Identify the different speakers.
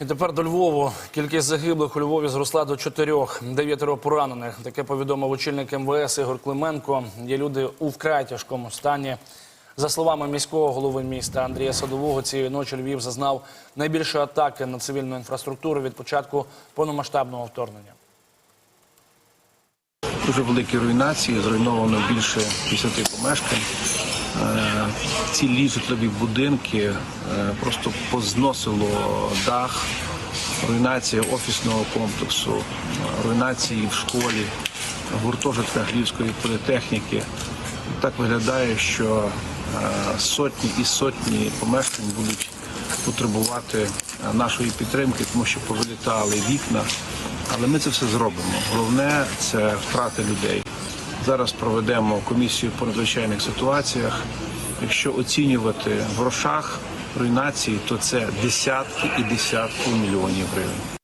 Speaker 1: І тепер до Львову. Кількість загиблих у Львові зросла до чотирьох, дев'ятеро поранених. Таке повідомив очільник МВС Ігор Клименко. Є люди у вкрай тяжкому стані. За словами міського голови міста Андрія Садового, цієї ночі Львів зазнав найбільшої атаки на цивільну інфраструктуру від початку повномасштабного вторгнення.
Speaker 2: Дуже великі руйнації, зруйновано більше 50 помешкань. Цілі житлові будинки е, просто позносило дах, руйнація офісного комплексу, е, руйнації в школі, гуртожитках Львівської політехніки. Так виглядає, що е, сотні і сотні помешкань будуть потребувати нашої підтримки, тому що повилітали вікна. Але ми це все зробимо. Головне це втрати людей. Зараз проведемо комісію по надзвичайних ситуаціях. Якщо оцінювати в грошах руйнації, то це десятки і десятки мільйонів гривень.